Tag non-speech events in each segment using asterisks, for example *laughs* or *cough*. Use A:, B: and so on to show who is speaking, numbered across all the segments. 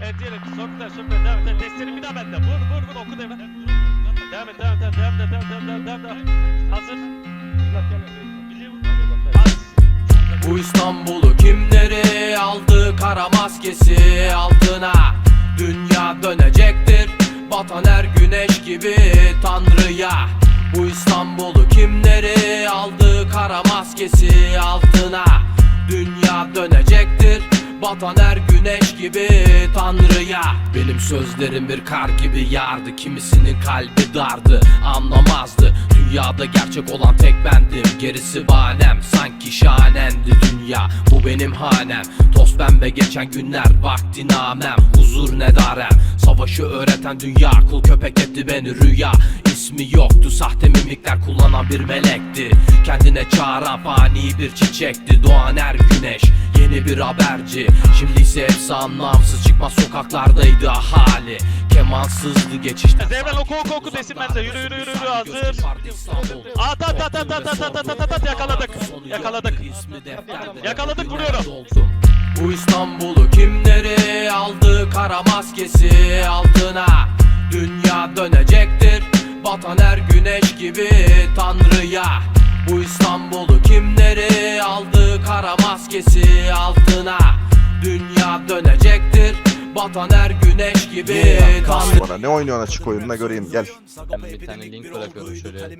A: Diyelim. Sokta sokta devam et. Desteğini bir daha bende. Vur vur vur oku devam. Devam et devam et devam et devam et devam et. Hazır. Az.
B: Bu İstanbul'u kimleri aldı kara maskesi altına Dünya dönecektir batan her güneş gibi Tanrı'ya Bu İstanbul'u kimleri aldı kara maskesi altına Dünya dönecektir Batan her güneş gibi Tanrı'ya. Benim sözlerim bir kar gibi yağardı Kimisinin kalbi dardı Anlamazdı. Dünyada gerçek olan tek bendim. Gerisi bahanem Sanki şahanendi dünya. Bu benim hanem. Toz pembe geçen günler Vakti namem. Huzur ne darem. Savaşı öğreten dünya Kul köpek etti beni rüya. İsmi yoktu Sahte mimikler kullanan bir melekti. Kendine çağıran fani bir çiçekti. Doğan her güneş Yeni bir haberci Şimdi ise hepsi anlamsız Çıkmaz sokaklardaydı ahali Kemansızdı geçişte
A: Devran oku oku oku desin bende. Yürü yürü yürü yürü hazır. At at at at at at at at at at yakaladık. Yakaladık. Yakaladık, vuruyorum.
B: Bu İstanbul'u kimleri aldı kara maskesi altına Dünya dönecektir batan her güneş gibi Tanrı'ya Bu İstanbul'u kimleri aldı? Kara maskesi altına. Dünya dönecektir batan her güneş gibi Tanrı
C: Bana ne oynuyorsun açık oyununa göreyim gel.
D: Ben bir tane link bırakıyorum şöyle.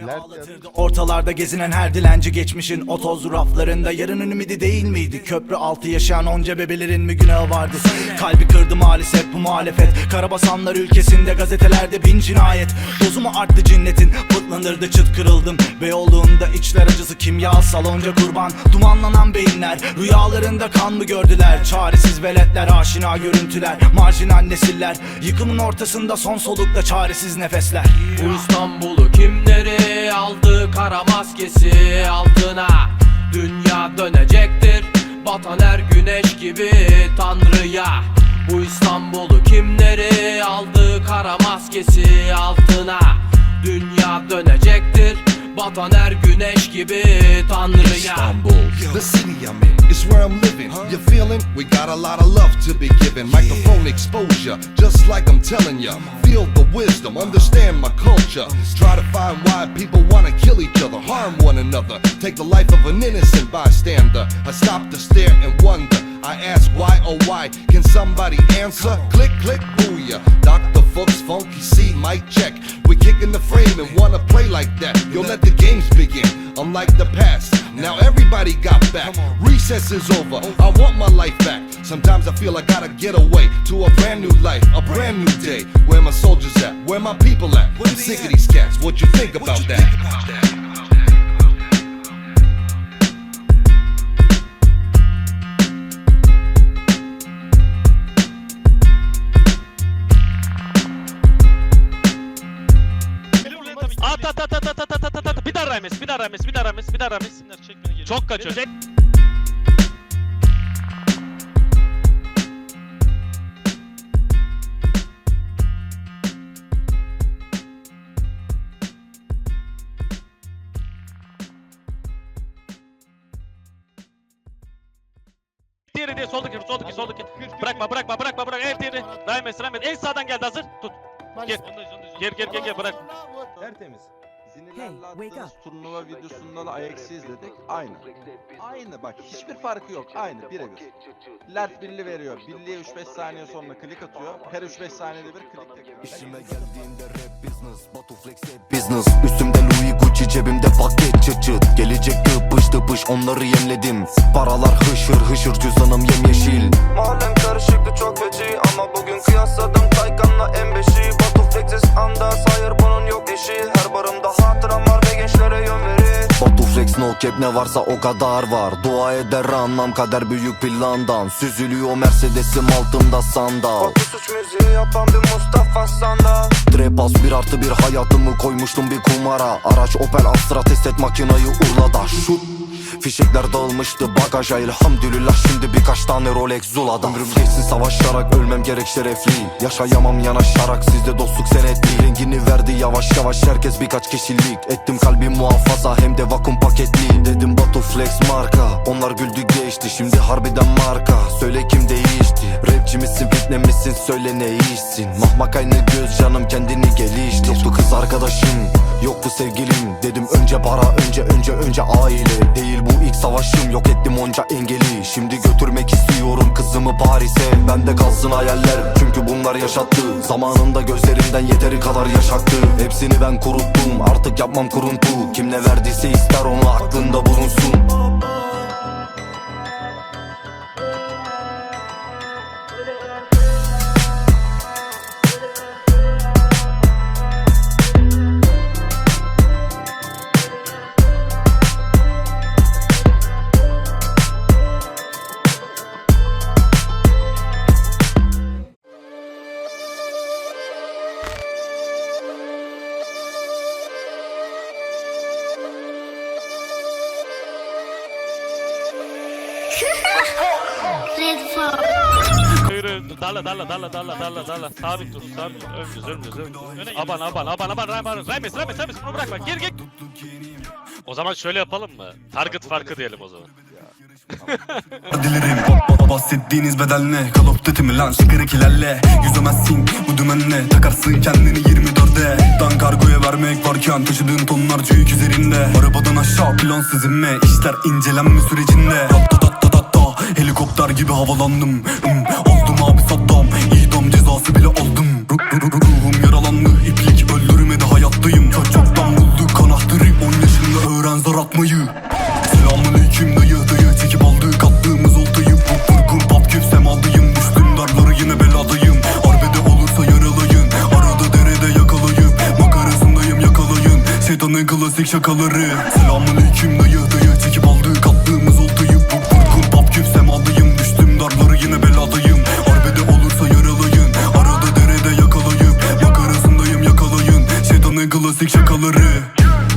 E: Ortalarda gezinen her dilenci geçmişin o toz raflarında Yarının ümidi değil miydi? Köprü altı yaşayan onca bebelerin mi günahı vardı? Kalbi kırdı maalesef bu muhalefet Karabasanlar ülkesinde gazetelerde bin cinayet Dozumu arttı cinnetin pıtlanırdı çıt kırıldım Beyoğlu'nda içler acısı kimyasal onca kurban Dumanlanan beyinler rüyalarında kan mı gördüler? Çaresiz veletler aşina görüntüler Marjinal nesiller yıkımın ortasında son solukta çaresiz nefesler.
B: Bu İstanbul'u kimleri aldı? Kara maskesi altına. Dünya dönecektir batan her güneş gibi Tanrı'ya. Bu İstanbul'u kimleri aldı? Kara maskesi altına. Dünya dönecektir batan her güneş gibi Tanrı'ya
F: Istanbul, the city I'm in, is where I'm living. You feeling? We got a lot of love to be given. Microphone exposure, just like I'm telling ya. Feel the wisdom, understand my culture. Try to find why people wanna kill each other, harm one another. Take the life of an innocent bystander. I stop to stare and wonder. I ask why, oh why? Can somebody answer? Click, click, booyah. Dr. Fuchs, funky C, mic check. We're kicking the frame and wanna play like that. Yo, let the games begin. Unlike the past, now everybody got back. Recess is over. I want my life back. Sometimes I feel I gotta get away to a brand new life, a brand new day. Where my soldiers at? Where my people at? I'm sick of these cats. What you think about that?
A: Çok kaçıyor. Çek. Diğeri diye soldaki soldaki soldaki. Bırakma bırakma bırakma bırak. Evet diğeri. Rames Rames. En sağdan geldi hazır. Tut. Gel. Gel gel gel gel bırak.
C: Tertemiz. Zinilerle
G: Hey, wake
C: attığınız turnuva videosunda da Ajax'i izledik. Aynı. Aynı bak hiçbir farkı yok. Aynı birebir. Lert birli veriyor. Birliğe 3-5 saniye sonra klik atıyor. Her 3-5 saniyede bir klik tekrar.
H: İşime geldiğinde rap business Batu flex business Üstümde Louis Gucci cebimde paket çıt çıt Gelecek tıpış tıpış onları yemledim Paralar hışır hışır cüzdanım yemyeşil
I: Mahallem karışıktı çok feci Ama bugün kıyasladım Taycan'la M5'i Batu Flex'siz anda sayır bunun
H: no cap ne varsa o kadar var. Dua eder anlam kader büyük plandan. Süzülüyor Mercedes'im altımda sandal.
I: Batu suç müziği yapan bir Mustafa Sandal.
H: Trap az bir artı bir hayatımı koymuştum bir kumara. Araç Opel Astra test et makinayı Urla'da Şut Fişekler dağılmıştı bagaja elhamdülillah. Şimdi birkaç tane Rolex Zula'da Ömrüm geçsin savaşarak ölmem gerek şerefliyim. Yaşayamam yanaşarak sizde dostluk senetli Rengini verdi yavaş yavaş herkes birkaç kişilik. Ettim kalbi muhafaza hem de vakum paketli. Dedim Batu Flex marka Onlar güldü geçti. Şimdi harbiden marka Söyle kim değişti? Rapçi misin fitne misin söyle ne işsin Mahmak aynı göz canım kendini geliştir. Yoktu kız arkadaşım yoktu sevgilim. Dedim önce para önce önce önce aile. Değil bu ilk savaşım yok ettim onca engeli. Şimdi götürmek istiyorum kızımı Paris'e. Bende kalsın hayaller çünkü bunlar yaşattı. Zamanında gözlerimden yeteri kadar yaşattı Hepsini ben kuruttum artık yapmam kuruntu. Kim ne verdiyse ister onu aklında bulunsun
G: Red Ford.
A: Yürü darla darla darla darla darla darla sabit dur sabit. Ölmüyoruz ölmüyoruz ölmüyoruz. Aban aban aban aban Rayman Raymes Raymes Raymes bunu bırakma. Gir gir. O zaman şöyle yapalım mı? Target farkı diyelim o zaman. *laughs*
J: Dilerim Baba bahsettiğiniz bedel ne Call of Duty mi lan şıkırıkilerle Yüzemezsin bu dümenle Takarsın kendini 24'e Dan kargoya vermek varken Taşıdığın tonlarca yük üzerinde. Arabadan aşağı plansız inme İşler incelenme sürecinde. Ratatatatatata Helikopter gibi havalandım. Hmm, Oldum abi Saddam. İdam cezası bile aldım. Ru- ru- ru- Ruhum yaralandı. İplik öldürmedi hayattayım. Çok çoktan bulduk anahtarı 10 yaşında öğren zar atmayı. Selamünaleyküm dayı. Dayı Çekip aldık attığımız oltayı. Bu vurgun pat küp semaldayım Düştüm darları yine beladayım. Arbede olursa yaralayın. Arada derede yakalayın. Makarasındayım yakalayın. Şeytanın klasik şakaları klasik şakaları.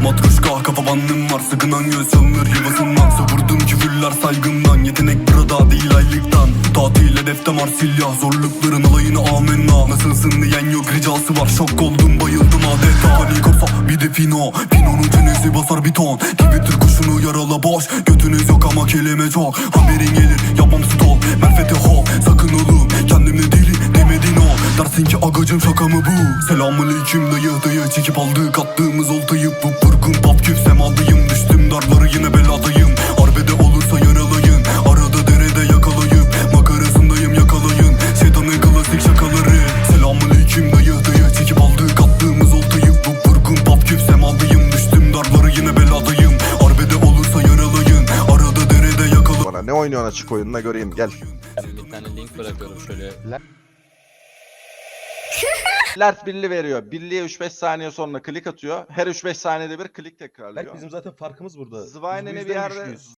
J: Matruşka kafa bandım var Sıkınan göz çalınır yuvasından Savurdum küfürler saygımdan Yetenek burada değil aylıktan. Tatil hedefte Marsilya Zorlukların alayına amenna. Nasılsın diyen yok ricası var. Şok oldum bayıldım adeta. Panik olsa bir de fino. Pinonun çenesi basar bir ton. Twitter kuşunu yarala boş. Götünüz yok ama kelime çok. Haberin gelir yapmam stol. Merfete ho sakın oğlum. Kendimle deli demedin o. Dersin ki agacım şaka mı bu? Selamünaleyküm dayı dayı Çekip aldık attığımız oltayı. Bu vurgun pap küp semaldayım Düştüm darları yine beladayım. Arbede olursa yaralayın. Arada derede yakalayıp Makarasındayım yakalayın. Şeytanın klasik şakaları. Selamünaleyküm dayı dayı. Çekip aldık attığımız oltayı. Bu vurgun pap küp semaldayım Düştüm darları yine beladayım. Arbede olursa yaralayın. Arada derede yakalayın.
C: Bana ne oynuyorsun açık oyununa göreyim gel.
D: Bir tane link bırakıyorum şöyle.
C: Lert birli veriyor. Birliğe 3-5 saniye sonra klik atıyor. Her 3-5 saniyede bir klik tekrarlıyor.
K: Berk bizim zaten farkımız burada. Biz bu
C: bir
K: yüzden
C: yerde
K: güçlüyüz.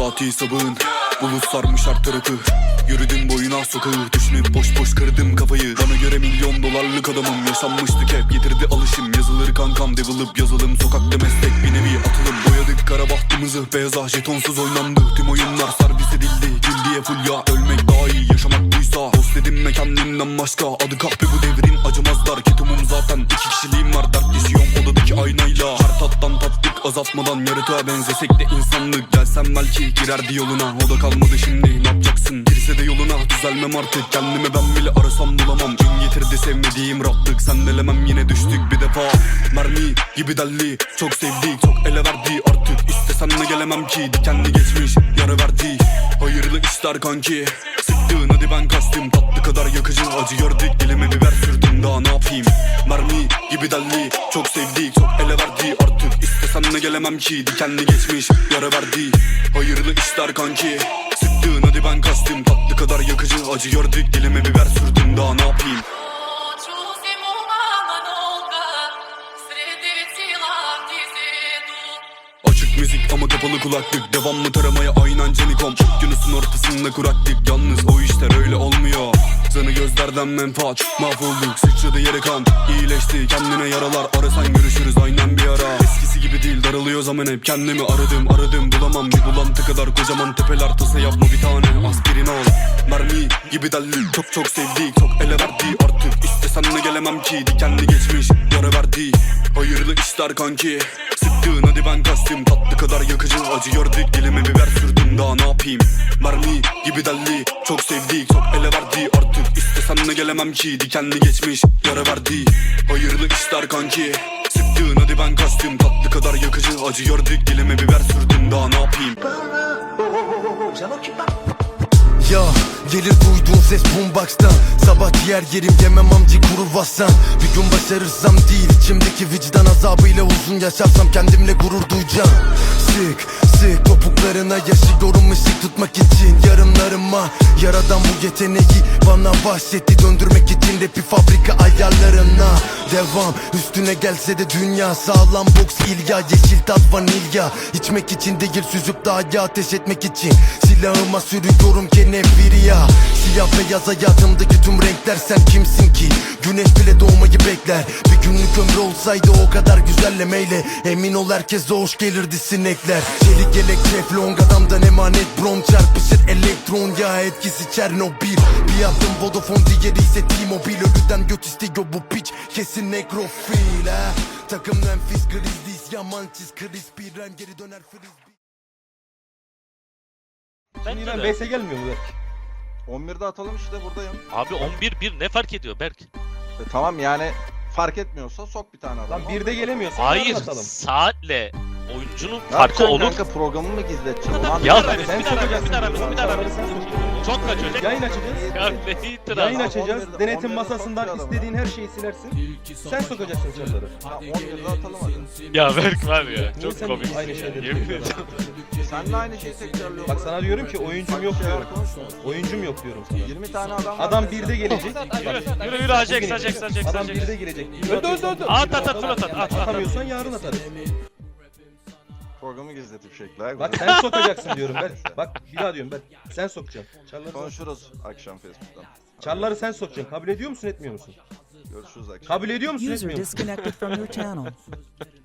J: Saati sabahın. Bulut sarmış her tarafı. Yürüdüm boyuna sokağı. Düşünüp boş boş kırdım kafayı. Bana göre milyon dolarlık adamım. Yaşanmıştık hep getirdi alışım. Yazılır kankam develop yazılım Sokakta meslek bir nevi atılım. Boyadık kara bahtımızı. Beyaza jetonsuz oynandı. Tüm oyunlar servis edildi. Cildiye full ya. Ölmek daha iyi yaşamak buysa. Dost dedim ve kendimden başka. Adı kahpe bu devrin acımazlar. Ketumum zaten. İki kişiliğim var. Her tattan tattık azaltmadan Yaratığa benzesek de insanlık Gelsem belki girerdi yoluna. O da kalmadı şimdi ne yapacaksın? Girse de yoluna düzelmem artık. Kendime ben bile arasam bulamam. Gün getirdi sevmediğim rahatlık? Sendelemem yine düştük bir defa. Mermi gibi delli Çok sevdik. Çok ele verdi artık İstesem de gelemem ki. Dikenli geçmiş yara verdi. Hayırlı işler kanki. Sıktın hadi ben kaçtım Tatlı kadar yakıcı acı gördük Elime biber sürdüm. Daha ne yapayım? Mermi gibi delli Çok sevdik çok ele verdi. Artık İstesem de gelemem ki Dikenli geçmiş yara verdi. Hayırlı işler kanki. Sıktığın hadi ben kastım. Tatlı kadar yakıcı acı gördük Dilime biber sürdüm. Daha ne yapayım müzik ama kapalı kulaklık. Devamlı taramaya aynen Canikom. Yunus'un ortasında kuraklık. Yalnız o işler öyle olmuyor. Zanı gözlerden menfaat. Mahvolduk sıçradı yere kan. İyileşti kendine yaralar. Arasan görüşürüz aynen bir ara. Eskisi gibi değil daralıyor zaman hep. Kendimi aradım aradım bulamam. Bir bulantı kadar kocaman tepeler. Tasa yapma bir tane aspirin al Mermi gibi delli Çok çok sevdik çok ele verdi Artık istesem de gelemem ki. Dikenli geçmiş yara verdi. Hayırlı işler kanki Sıktığın hadi ben kastım Tatlı kadar yakıcı acı gördük Dilime biber sürdüm daha ne yapayım Mermi gibi delli Çok sevdik çok ele verdi Artık istesem de gelemem ki Dikenli geçmiş yara verdi Hayırlı işler kanki Sıktığın hadi ben kastım Tatlı kadar yakıcı acı gördük Dilime biber sürdüm daha ne yapayım
L: Ya gelir duyduğun ses boombox'tan. Sabah diğer yerim yemem amcı kuru vassan Bir gün başarırsam değil içimdeki vicdan azabıyla uzun yaşarsam kendimle gurur duyacağım. Sık sık topuklarına yaşıyorum ışık tutmak için yarınlarıma. Yaradan bu yeteneği bana bahsetti döndürmek için rapi fabrika ayarlarına. Devam üstüne gelse de dünya. Sağlam boks ilya Yeşil tat vanilya. İçmek için değil süzüp daha ateş etmek için Silahıma sürüyorum keneviri ya Siyah beyaz hayatımdaki tüm renkler sen kimsin ki? Güneş bile doğmayı bekler. Bir günlük ömrü olsaydı o kadar güzellemeyle. Emin ol herkese hoş gelirdi sinekler. Çelik yelek teflon adamdan emanet. Brom Çarpışır elektron ya etkisi Çernobil. Bir adım Vodafone diğeri ise T-Mobile. Ölüden göt istiyor bu piç kesin nekrofil ha Takım Memphis Grizzlies yaman çiz Crispy Ren geri döner frisbee
A: Bence de.
K: BS gelmiyor mu Berk?
C: 11'de atalım işte buradayım.
A: Abi 11-1 ne fark ediyor Berk?
C: E, tamam yani fark etmiyorsa sok bir tane adam.
K: Lan bir de gelemiyorsa
A: Hayır
K: yarın atalım.
A: saatle oyuncunun
C: Ne
A: farkı
C: yapacaksın
A: olur.
C: Kanka programı mı gizleteceksin? Onu
A: Ya. Ramis
K: sen
A: bir daha
K: sokacaksın
A: bir daha bir daha
K: sen sokacaksın.
A: Çok kaçacak.
K: Yayın açacağız.
A: Ya ne itiraz.
K: Yayın açacağız.
C: 11'de
K: Denetim
C: 11'de
K: masasından
C: sokmayalım
K: istediğin her şeyi silersin. Sen sokacaksın çarları.
C: Ha, 11'de atalım hadi.
A: Ya Berk var ya
K: Niye
A: çok
K: sen
A: komik.
K: aynı şeyleri
A: Yemin ediyorum.
C: Sen de aynı şeyi tekrarlıyorsun.
K: Bak sana diyorum ki oyuncum yok diyorum. Oyuncum yok diyorum sana.
C: 20 tane adam var.
K: Adam birde gelecek.
A: Yürü yürü yürü Ajax Ajax Ajax
K: Adam birde gelecek. Öldü öldü öldü.
A: At at at at at at.
K: Atamıyorsan yarın atarız.
C: Programı gizletip şekler.
K: Bak sen sokacaksın diyorum Berk. *laughs* Bak bir daha diyorum Berk. Sen sokacaksın. Çarları,
C: Konuşuruz akşam Facebook'tan.
K: çarları sen sokacaksın. Kabul ediyor musun etmiyor musun?
C: Görüşürüz akşam.
K: Kabul ediyor musun
M: User
K: etmiyor musun?
M: disconnected from your channel. *laughs*